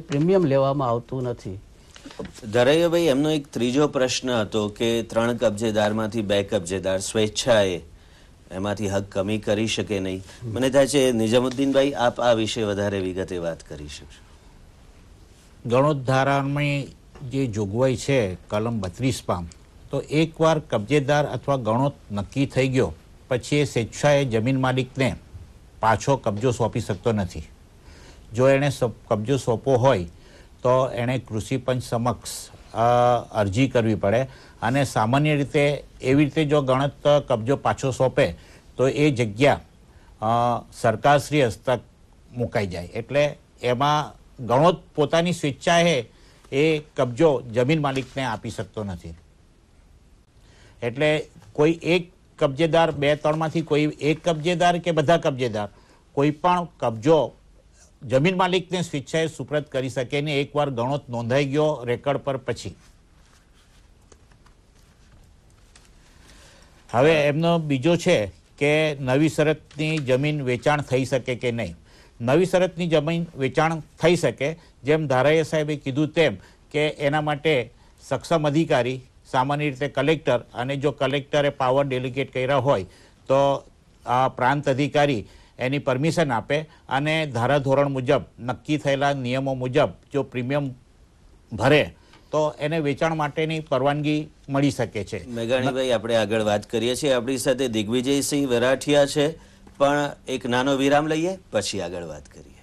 Premium લેવામાં આવતું નથી. ધરૈયાભાઈ એમનો એક ત્રીજો પ્રશ્ન હતો કે ત્રણ કબજેદારમાંથી બે કબજેદાર સ્વેચ્છાએ એમાંથી હક કમી કરી શકે નહીં. મને થાય છે નિઝામુદ્દીનભાઈ આપ આ વિશે વધારે વિગતે વાત કરી શકશો. ગણોતધારામય જે જોગવાઈ છે કલમ બત્રીસ પામ તો એકવાર કબજેદાર અથવા ગણોત નક્કી થઈ ગયો પછી એ સ્વેચ્છાએ જમીન માલિકને પાછો કબજો સોંપી શકતો નથી. જો એણે કબજો સોંપવો હોય, તો એણે કૃષિ પંચ સમક્ષ અરજી કરવી પડે. અને સામાન્ય રીતે એવી રીતે જો ગણત કબજો પાછો સોંપે, તો એ જગ્યા સરકારશ્રી હસ્તક મુકાઈ જાય. એટલે એમાં ગણોત પોતાની સ્વેચ્છાએ એ કબજો જમીન માલિકને આપી શકતો નથી. એટલે કોઈ એક કબજેદાર બે ત્રણમાંથી કોઈ એક કબજેદાર કે બધા કબજેદાર, કોઈ પણ કબજો જમીન માલિકને સ્વેચ્છાએ સુપ્રત કરી શકે ને એકવાર ગણોત નોંધાઈ ગયો રેકર્ડ પર પછી. હવે એમનો બીજો છે કે નવી શરતની જમીન વેચાણ થઈ શકે કે નહીં? નવી શરતની જમીન વેચાણ થઈ શકે જેમ ધારાએ સાહેબે કીધું તેમ કે એના માટે સક્ષમ અધિકારી, સામાન્ય રીતે કલેક્ટર અને જો કલેક્ટરે પાવર ડેલિગેટ કર્યા હોય તો પ્રાંત અધિકારી એની પરમિશન આપે અને ધારાધોરણ મુજબ, નક્કી થયેલા નિયમો મુજબ જો પ્રીમિયમ ભરે, તો એને વેચાણ માટેની પરવાનગી મળી શકે છે. મેઘાણીભાઈ, આપણે આગળ વાત કરીએ છીએ. આપણી સાથે દિગ્વિજયસિંહ વરાઠિયા છે. પણ એક નાનો વિરામ લઈએ, પછી આગળ વાત કરીએ.